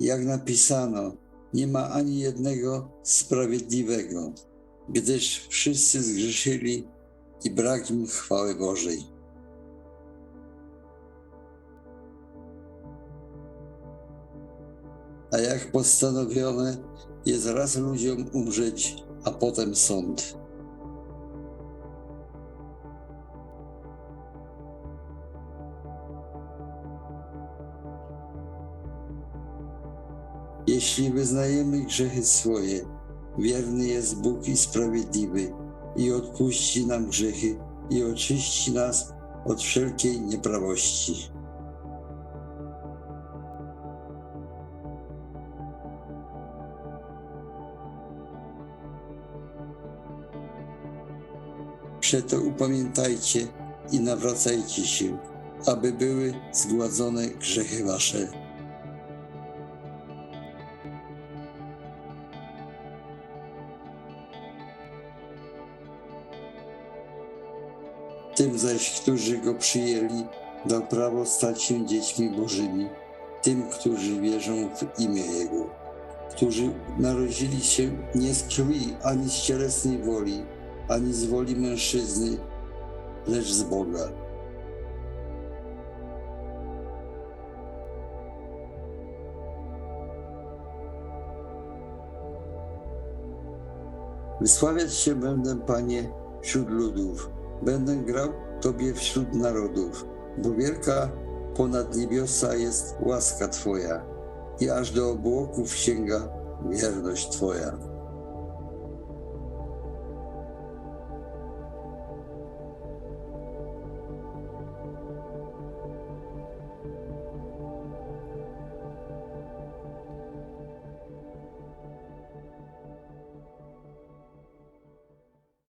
jak napisano, nie ma ani jednego sprawiedliwego, gdyż wszyscy zgrzeszyli i brak im chwały Bożej. A jak postanowione jest raz ludziom umrzeć, a potem sąd. Jeśli wyznajemy grzechy swoje, wierny jest Bóg i sprawiedliwy i odpuści nam grzechy i oczyści nas od wszelkiej nieprawości. Przeto upamiętajcie i nawracajcie się, aby były zgładzone grzechy wasze. Tym zaś, którzy go przyjęli, dał prawo stać się dziećmi Bożymi, tym, którzy wierzą w imię Jego, którzy narodzili się nie z krwi ani z cielesnej woli, ani z woli mężczyzny, lecz z Boga. Wysławiać się będę, Panie, wśród ludów, będę grał Tobie wśród narodów, bo wielka ponad niebiosa jest łaska Twoja i aż do obłoków sięga wierność Twoja.